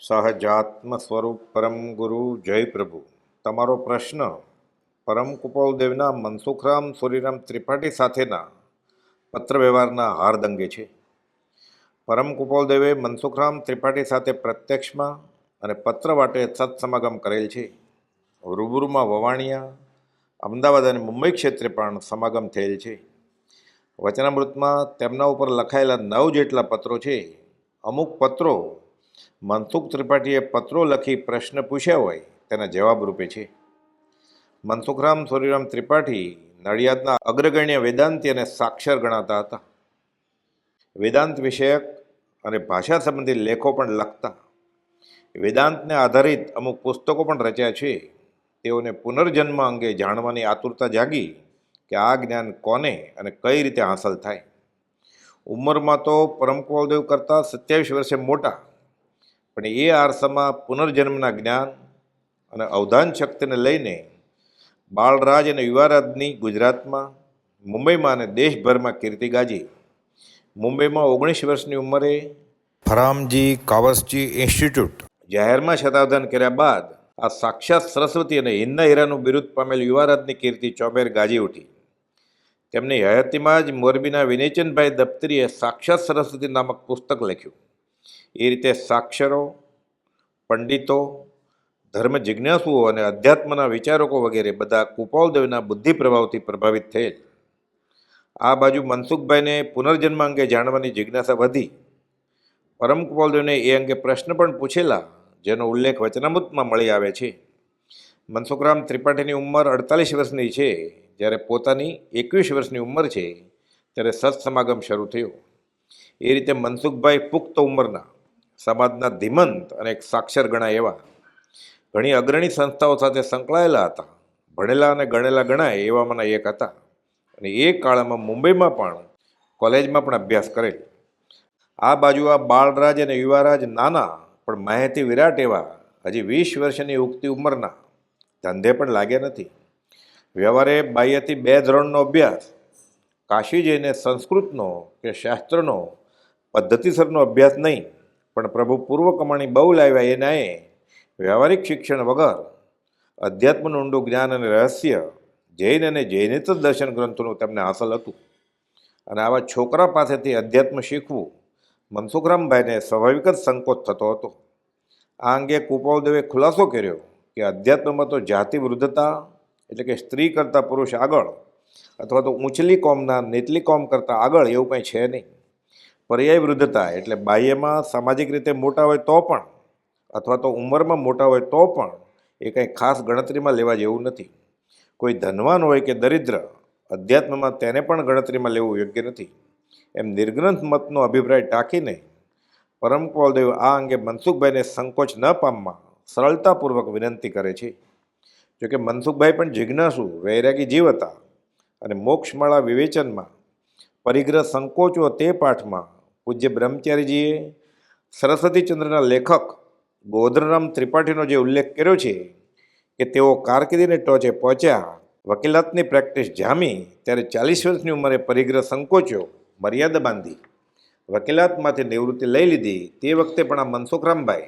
સહજાત્મ સ્વરૂપ પરમ ગુરુ, જય પ્રભુ. તમારો પ્રશ્ન, પરમ કુપાલદેવના મનસુખરામ સુરીરામ ત્રિપાઠી સાથેના પત્ર વ્યવહારના હાર્દંગે છે. પરમ કુપાલદેવે મનસુખરામ ત્રિપાઠી સાથે પ્રત્યક્ષમાં અને પત્ર વાટે સત્સમાગમ કરેલ છે. રૂબરૂમાં વવાણિયા, અમદાવાદ અને મુંબઈ ક્ષેત્રે પણ સમાગમ થયેલ છે. વચનામૃતમાં તેમના ઉપર લખાયેલા નવ જેટલા પત્રો છે. અમુક પત્રો મનસુખ ત્રિપાઠીએ પત્રો લખી પ્રશ્ન પૂછ્યા હોય, તેના જવાબ રૂપે છે. મનસુખરામ સોરીરામ ત્રિપાઠી નડિયાદના અગ્રગણ્ય વેદાંતી અને સાક્ષર ગણાતા હતા. વેદાંત વિષયક અને ભાષા સંબંધી લેખો પણ લખતા. વેદાંતને આધારિત અમુક પુસ્તકો પણ રચ્યા છે. તેઓને પુનર્જન્મ અંગે જાણવાની આતુરતા જાગી કે આ જ્ઞાન કોને અને કઈ રીતે હાંસલ થાય. ઉંમરમાં તો પરમકુળદેવ કરતાં સત્યાવીસ વર્ષે મોટા પણ એ આરસામાં પુનર્જન્મના જ્ઞાન અને અવધાન શક્તિને લઈને બાળરાજ અને યુવારાજની ગુજરાતમાં મુંબઈમાં અને દેશભરમાં કીર્તિ ગાજી. મુંબઈમાં ઓગણીસ વર્ષની ઉંમરે ફરામજી કાવસજી ઇન્સ્ટિટ્યૂટ. જાહેરમાં શતાવધાન કર્યા બાદ આ સાક્ષાત સરસ્વતી અને હિન્દા હીરાનું બિરુદ પામેલ યુવારાજની કીર્તિ ચોમેર ગાજી ઉઠી. તેમની હયાતીમાં જ મોરબીના વિનેચનભાઈ દફતરીએ સાક્ષાત સરસ્વતી નામક પુસ્તક લખ્યું. એ રીતે સાક્ષરો, પંડિતો ધર્મ જિજ્ઞાસુઓ અને અધ્યાત્મના વિચારકો વગેરે બધા કુપાલદેવના બુદ્ધિ પ્રભાવથી પ્રભાવિત થયેલ. આ બાજુ મનસુખભાઈને પુનર્જન્મ અંગે જાણવાની જિજ્ઞાસા વધી. પરમ કુપાલદેવને એ અંગે પ્રશ્ન પણ પૂછેલા, જેનો ઉલ્લેખ વચનામૃતમાં મળી આવે છે. મનસુખરામ ત્રિપાઠીની ઉંમર અડતાલીસ વર્ષની છે. જ્યારે પોતાની એકવીસ વર્ષની ઉંમર છે, ત્યારે સત્સમાગમ શરૂ થયો. એ રીતે મનસુખભાઈ પુખ્ત ઉંમરના, સમાજના ધીમંત અને એક સાક્ષર ગણાય એવા ઘણી અગ્રણી સંસ્થાઓ સાથે સંકળાયેલા હતા. ભણેલા અને ગણેલા ગણાય એવામાંના એક હતા. અને એ કાળમાં મુંબઈમાં પણ કોલેજમાં પણ અભ્યાસ કરેલ. આ બાજુ આ બાળરાજ અને યુવારાજ નાના, પણ માહિતી વિરાટ એવા હજી વીસ વર્ષની ઉગતી ઉંમરના, ધંધે પણ લાગ્યા નથી. વ્યવહારે બાહ્યથી બે ધોરણનો અભ્યાસ, કાશી જઈને સંસ્કૃતનો કે શાસ્ત્રનો પદ્ધતિસરનો અભ્યાસ નહીં, પણ પ્રભુ પૂર્વ કમાણી બહુ લાવ્યા એનાએ વ્યવહારિક શિક્ષણ વગર અધ્યાત્મનું ઊંડું જ્ઞાન અને રહસ્ય જૈન અને જૈનિત દર્શન ગ્રંથોનું તેમને હાંસલ હતું. અને આવા છોકરા પાસેથી અધ્યાત્મ શીખવું મનસુખરામભાઈને સ્વાભાવિક જ સંકોચ થતો હતો. આ અંગે કુપાવદેવે ખુલાસો કર્યો કે અધ્યાત્મમાં તો જાતિ વૃદ્ધતા એટલે કે સ્ત્રી કરતાં પુરુષ આગળ અથવા તો ઊંચલી કોમના નીચલી કોમ કરતાં આગળ એવું કંઈ છે નહીં. પર્યાય વૃદ્ધતા એટલે બાહ્યમાં સામાજિક રીતે મોટા હોય તો પણ, અથવા તો ઉંમરમાં મોટા હોય તો પણ એ કંઈ ખાસ ગણતરીમાં લેવા જેવું નથી. કોઈ ધનવાન હોય કે દરિદ્ર, અધ્યાત્મમાં તેને પણ ગણતરીમાં લેવું યોગ્ય નથી. એમ નિર્ગ્રંથ મતનો અભિપ્રાય ટાંકીને પરમ કોલદેવ આ અંગે મનસુખભાઈને સંકોચ ન પામવા સરળતાપૂર્વક વિનંતી કરે છે. જોકે મનસુખભાઈ પણ જિજ્ઞાસુ, વૈરાગી જીવ હતા અને મોક્ષમાળા વિવેચનમાં પરિગ્રહ સંકોચો તે પાઠમાં પૂજ્ય બ્રહ્મચારીજીએ સરસ્વતીચંદ્રના લેખક ગોધરામ ત્રિપાઠીનો જે ઉલ્લેખ કર્યો છે કે તેઓ કારકિર્દીને ટોચે પહોંચ્યા, વકીલાતની પ્રેક્ટિસ જામી, ત્યારે ચાલીસ વર્ષની ઉંમરે પરિગ્રહ સંકોચ્યો, મર્યાદા બાંધી. વકીલાતમાંથી નિવૃત્તિ લઈ લીધી. તે વખતે પણ આ મનસુખરામભાઈ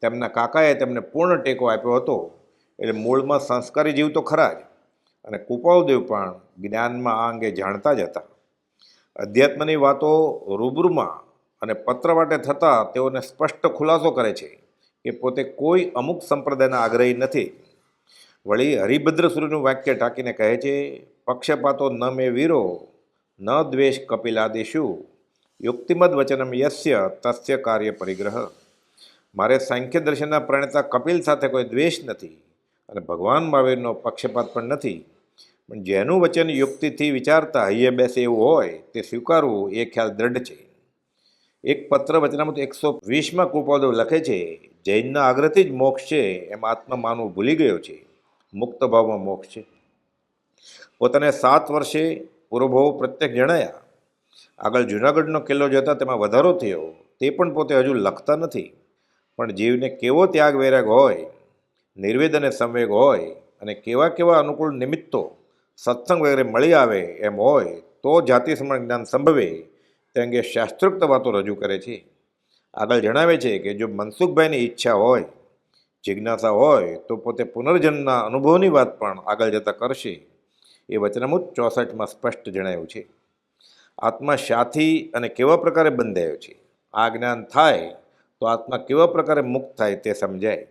તેમના કાકાએ તેમને પૂર્ણ ટેકો આપ્યો હતો. એટલે મૂળમાં સંસ્કારી જીવ તો ખરા જ. અને કુપાવદેવ પણ જ્ઞાનમાં આ અંગે જાણતા જ હતા. અધ્યાત્મની વાતો રૂબરૂમાં અને પત્ર વાટે થતાં તેઓને સ્પષ્ટ ખુલાસો કરે છે કે પોતે કોઈ અમુક સંપ્રદાયના આગ્રહી નથી. વળી હરિભદ્ર સૂર્યનું વાક્ય ટાંકીને કહે છે, પક્ષપાતો ન મે વીરો, ન દ્વેષ કપિલાદિશુ યુક્તિમદ વચનમ યસ્ય તસ્ય કાર્ય પરિગ્રહ. મારે સાંખ્ય દર્શનના પ્રણેતા કપિલ સાથે કોઈ દ્વેષ નથી અને ભગવાન મહાવીરનો પક્ષપાત પણ નથી. પણ જેનું વચન યુક્તિથી વિચારતા હૈયે બેસે એવું હોય, તે સ્વીકારવું એ ખ્યાલ દ્રઢ છે. એક પત્ર વચનામૃત એકસો વીસમાં કૃપાદેવ લખે છે, જૈનના આગ્રહથી જ મોક્ષ છે, એમ આત્મા માનવું ભૂલી ગયો છે. મુક્ત ભાવમાં મોક્ષ છે. પોતાને સાત વર્ષે પૂર્વભાવ પ્રત્યેક જણાયા. આગળ જૂનાગઢનો કિલ્લો જોતા તેમાં વધારો થયો, તે પણ પોતે હજુ લખતા નથી. પણ જીવને કેવો ત્યાગ વૈરાગ હોય, નિર્વેદ અને સંવેગ હોય, અને કેવા કેવા અનુકૂળ નિમિત્તો સત્સંગ વગેરે મળી આવે એમ હોય, તો જાતિ સમાન જ્ઞાન સંભવે તે અંગે શાસ્ત્રોક્ત વાતો રજૂ કરે છે. આગળ જણાવે છે કે જો મનસુખભાઈની ઈચ્છા હોય, જિજ્ઞાસા હોય, તો પોતે પુનર્જન્મના અનુભવની વાત પણ આગળ જતાં કરશે. એ વચનામૃત ચોસઠમાં સ્પષ્ટ જણાયું છે. આત્મા શાથી અને કેવા પ્રકારે બંધાયો છે? આ જ્ઞાન થાય તો આત્મા કેવા પ્રકારે મુક્ત થાય તે સમજાય.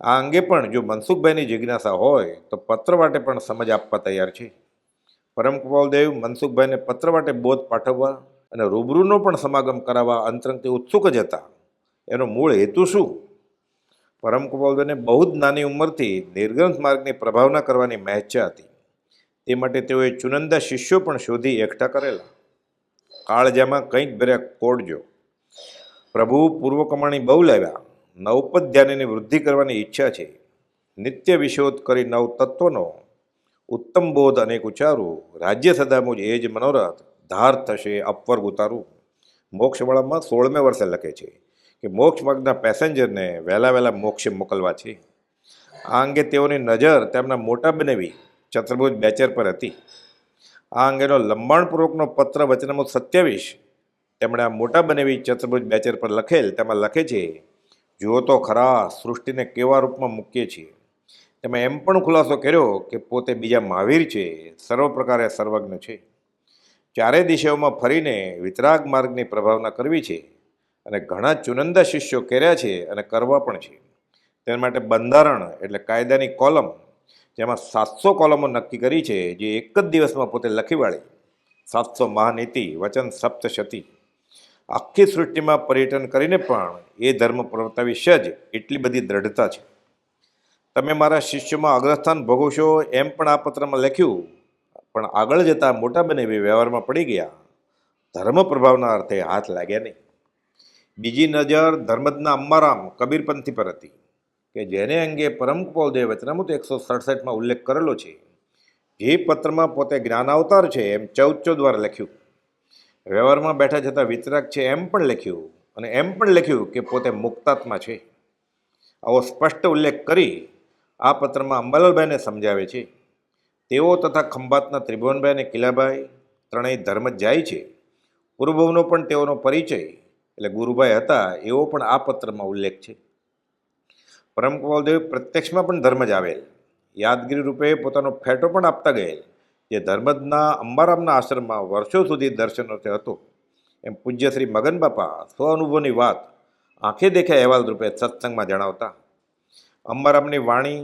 આ અંગે પણ જો મનસુખભાઈની જિજ્ઞાસા હોય તો પત્ર માટે પણ સમજ આપવા તૈયાર છે. પરમ કૃપાલદેવ મનસુખભાઈને પત્ર માટે બોધ પાઠવવા અને રૂબરૂનો પણ સમાગમ કરાવવા અંતરંગથી ઉત્સુક જ હતા. એનો મૂળ હેતુ શું? પરમ કૃપાલદેવને બહુ જ નાની ઉંમરથી નિર્ગ્રંથ માર્ગની પ્રભાવના કરવાની મહેચ્છા હતી તે માટે તેઓએ ચુનંદા શિષ્યો પણ શોધી એકઠા કરેલા. કાળજામાં કંઈક ભર્યા કોડજો પ્રભુ પૂર્વ કમાણી બહુ લાવ્યા. નવપદ ધ્યાનની વૃદ્ધિ કરવાની ઈચ્છા છે. નિત્ય વિશોધ કરી નવ તત્વનો ઉત્તમ બોધ અનેક ઉચ્ચારું. રાજ્ય સદામુજ એ જ મનોરથ. ધાર થશે, અપવર્ગ ઉતારું. મોક્ષવાળામાં સોળમે વર્ષે લખે છે કે મોક્ષ માર્ગના પેસેન્જરને વહેલા વહેલા મોક્ષે મોકલવા છે. આ અંગે તેઓની નજર તેમના મોટા બનેવી ચતુર્ભુજ બેચર પર હતી. આ અંગેનો લંબાણપૂર્વકનો પત્ર વચનમો સત્યાવીસ તેમણે આ મોટા બનેવી ચતુર્ભુજ બેચર પર લખેલ તેમાં લખે છે જુઓ તો ખરા, સૃષ્ટિને કેવા રૂપમાં મૂકીએ છીએ. તેમાં એમ પણ ખુલાસો કર્યો કે પોતે બીજા મહાવીર છે સર્વ પ્રકારે સર્વજ્ઞ છે. ચારે દિશાઓમાં ફરીને વિતરાગ માર્ગની પ્રભાવના કરવી છે અને ઘણા ચુનંદા શિષ્યો કર્યા છે અને કરવા પણ છે. તેના માટે બંધારણ એટલે કાયદાની કોલમ, જેમાં સાતસો કોલમો નક્કી કરી છે, જે એક જ દિવસમાં પોતે લખી વાળી સાતસો મહાનીતિ વચન સપ્તશતી. આખી સૃષ્ટિમાં પર્યટન કરીને પણ એ ધર્મ પ્રવર્તાવી જ. એટલી બધી દ્રઢતા છે. તમે મારા શિષ્યોમાં અગ્રસ્થાન ભોગવશો એમ પણ આ પત્રમાં લખ્યું. પણ આગળ જતાં મોટા બને એવી વ્યવહારમાં પડી ગયા. ધર્મ પ્રભાવના અર્થે હાથ લાગ્યા નહીં. બીજી નજર ધર્મદના અમ્મારામ કબીરપંથી પર હતી કે જેને અંગે પરમ કૃપાલદેવ વચનામૃત એકસો સડસઠમાં ઉલ્લેખ કરેલો છે. જે પત્રમાં પોતે જ્ઞાન અવતાર છે એમ ચૌદ ચૌદ વાર લખ્યું. વ્યવહારમાં બેઠા જતાં વિતરાગ છે એમ પણ લખ્યું અને એમ પણ લખ્યું કે પોતે મુક્તાત્મા છે. આવો સ્પષ્ટ ઉલ્લેખ કરી આ પત્રમાં અંબાલાલભાઈને સમજાવે છે. તેઓ તથા ખંભાતના ત્રિભુવનભાઈ અને કિલાભાઈ ત્રણેય ધર્મ જાય છે. ગુરુભવનો પણ તેઓનો પરિચય એટલે ગુરુભાઈ હતા એવો પણ આ પત્રમાં ઉલ્લેખ છે. પરમ કુવલદેવ પ્રત્યક્ષમાં પણ ધર્મ જ આવેલ. યાદગીરી રૂપે પોતાનો ફેટો પણ આપતા ગયેલ. જે ધર્મદના અંબારામના આશ્રમમાં વર્ષો સુધી દર્શન અર્થે હતો. એમ પૂજ્ય શ્રી મગન બાપા સ્વ અનુભવની વાત આંખે દેખ્યા અહેવાલ રૂપે સત્સંગમાં જણાવતા, અંબારામની વાણી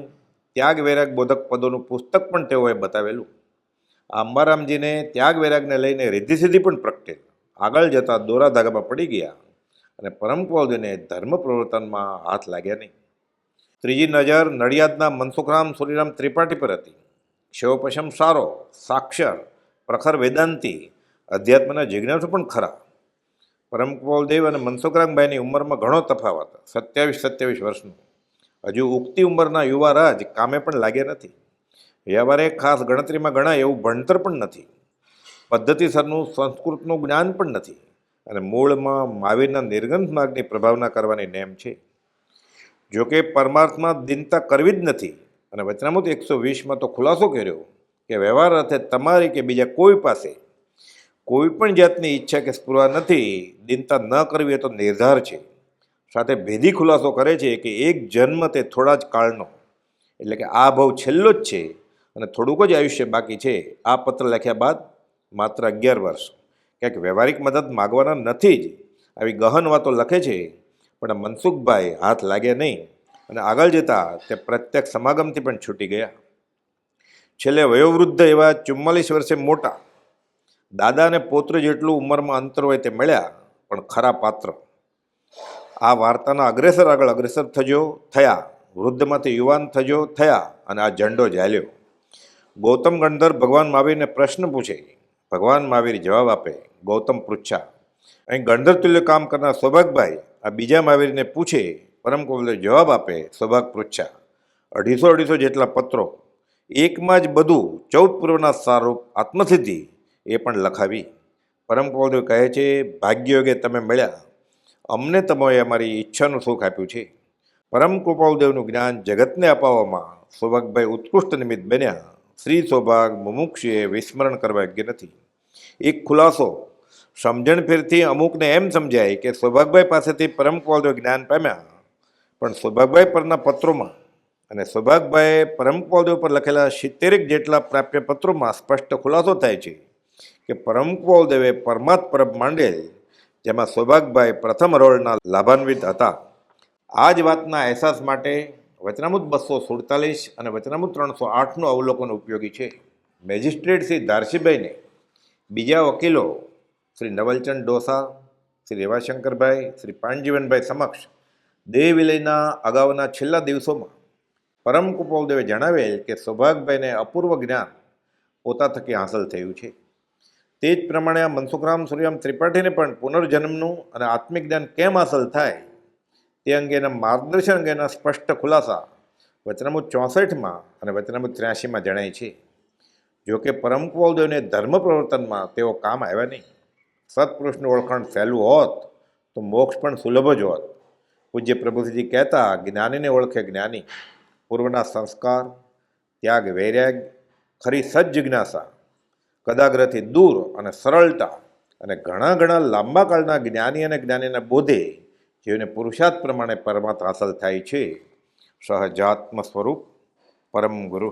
ત્યાગ વૈરાગ બોધક પદોનું પુસ્તક પણ તેઓએ બતાવેલું. આ અંબારામજીને ત્યાગ વૈરાગને લઈને સિદ્ધિ પણ પ્રગટે આગળ જતાં દોરા ધાગામાં પડી ગયા અને પરમ કુવલદેવને ધર્મ પ્રવર્તનમાં હાથ લાગ્યા નહીં. ત્રીજી નજર નડિયાદના મનસુખરામ સુરીરામ ત્રિપાઠી પર હતી. શિવપશમ સારો, સાક્ષર, પ્રખર વેદાંતિ, અધ્યાત્મના જિજ્ઞાસુ પણ ખરા. પરમ દેવ અને મનસુખરામભાઈની ઉંમરમાં ઘણો તફાવત, સત્યાવીસ સત્યાવીસ વર્ષનું. હજુ ઉગતી ઉંમરના યુવા રાજ કામે પણ લાગ્યા નથી. વ્યવહારે ખાસ ગણતરીમાં ગણાય એવું ભણતર પણ નથી. પદ્ધતિસરનું, સંસ્કૃતનું જ્ઞાન પણ નથી. અને મૂળમાં મહાવીરના નિર્ગંધ માર્ગની પ્રભાવના કરવાની નેમ છે. જોકે પરમાર્થમાં દિનતા કરવી જ નથી. અને વચનામૃત એકસો વીસમાં તો ખુલાસો કર્યો કે વ્યવહાર અર્થે તમારી કે બીજા કોઈ પાસે કોઈ પણ જાતની ઈચ્છા કે સ્પૃહા નથી દિનતા ન કરવી એ તો નિર્ધાર છે. સાથે ભેદી ખુલાસો કરે છે કે એક જન્મ તે થોડા જ કાળનો. એટલે કે આ ભાવ છેલ્લો જ છે અને થોડુંક જ આયુષ્ય બાકી છે. આ પત્ર લખ્યા બાદ માત્ર અગિયાર વર્ષ. ક્યાંક વ્યવહારિક મદદ માગવાના નથી જ. આવી ગહન વાતો લખે છે, પણ મનસુખભાઈ હાથ લાગ્યા નહીં. અને આગળ જતાં તે પ્રત્યક્ષ સમાગમથી પણ છૂટી ગયા. છેલ્લે વયોવૃદ્ધ એવા ચુમ્માલીસ વર્ષે મોટા દાદાને પૌત્ર જેટલું ઉંમરમાં અંતર હોય તે મળ્યા, પણ ખરા પાત્ર. આ વાર્તાના અગ્રેસર આગળ અગ્રેસર થજો, થયા. વૃદ્ધમાંથી યુવાન થજો, થયા. અને આ ઝંડો ઝાલ્યો. ગૌતમ ગણધર ભગવાન મહાવીરને પ્રશ્ન પૂછે. ભગવાન મહાવીર જવાબ આપે, ગૌતમ પૃચ્છા. અહીં ગણધર તુલ્ય કામ કરનાર સૌભાગભાઈ આ બીજા મહાવીરને પૂછે પરમ કવિલે જવાબ આપે સૌભાગ પૃચ્છા. અઢીસો અઢીસો જેટલા પત્રો, એકમાં જ બધું ચૌદ પૂર્વના સારૂપ આત્મસિદ્ધિ એ પણ લખાવી. પરમ કૌદેવ કહે છે ભાગ્યોગે તમે મળ્યા. અમને તમે અમારી ઈચ્છાનું સુખ આપ્યું છે. પરમ કૃપાલદેવનું જ્ઞાન જગતને અપાવવામાં સૌભાગભાઈ ઉત્કૃષ્ટ નિમિત્ત બન્યા. શ્રી સૌભાગ મુમુક્ષીએ વિસ્મરણ કરવા યોગ્ય નથી. એક ખુલાસો. સમજણ ફેરથી અમુકને એમ સમજાય કે સૌભાગભાઈ પાસેથી પરમ કૃપાલદેવ જ્ઞાન પામ્યા. પણ સૌભાગભાઈ પરના પત્રોમાં અને સૌભાગભાઈએ પરમ કુવલદેવ પર લખેલા સિત્તેરેક જેટલા પ્રાપ્ય પત્રોમાં સ્પષ્ટ ખુલાસો થાય છે કે પરમ કુવલદેવે પરમાત્ પરબ માંડેલ, જેમાં સૌભાગભાઈ પ્રથમ રોલના લાભાન્વિત હતા. આ જ વાતના અહેસાસ માટે વચનામુત બસો સુડતાલીસ અને વચનામુત ત્રણસો આઠનું અવલોકન ઉપયોગી છે. મેજિસ્ટ્રેટ શ્રી ધારસીભાઈને બીજા વકીલો શ્રી નવલચંદ ડોસા, શ્રી રેવાશંકરભાઈ, શ્રી પાંડજીવનભાઈ સમક્ષ દેહ વિલયના અગાઉના છેલ્લા દિવસોમાં પરમ કુપોલદેવે જણાવેલ કે સૌભાગભાઈને અપૂર્વ જ્ઞાન પોતા થકી હાંસલ થયું છે. તે જ પ્રમાણે આ મનસુખરામ સૂર્યમ ત્રિપાઠીને પણ પુનર્જન્મનું અને આત્મિક જ્ઞાન કેમ હાંસલ થાય તે અંગેના માર્ગદર્શન અંગેના સ્પષ્ટ ખુલાસા વચનામૃત ચોસઠમાં અને વચનામુ ત્ર્યાસીમાં જણાય છે. જોકે પરમ કુવલદેવને ધર્મ પ્રવર્તનમાં તેઓ કામ આવ્યા નહીં. સત્પુરુષનું ઓળખાણ સહેલું હોત તો મોક્ષ પણ સુલભ જ હોત. પૂજ્ય પ્રભુજી કહેતા, જ્ઞાનીને ઓળખે જ્ઞાની. પૂર્વના સંસ્કાર, ત્યાગ, વૈરાગ, ખરી સજ્જિજ્ઞાસા કદાગ્રહથી દૂર અને સરળતા અને ઘણા ઘણા લાંબા કાળના જ્ઞાની અને જ્ઞાનીના બોધે જેઓને પુરુષાર્થ પ્રમાણે પરમાત્મ હાંસલ થાય છે. સહજાત્મ સ્વરૂપ પરમ ગુરુ.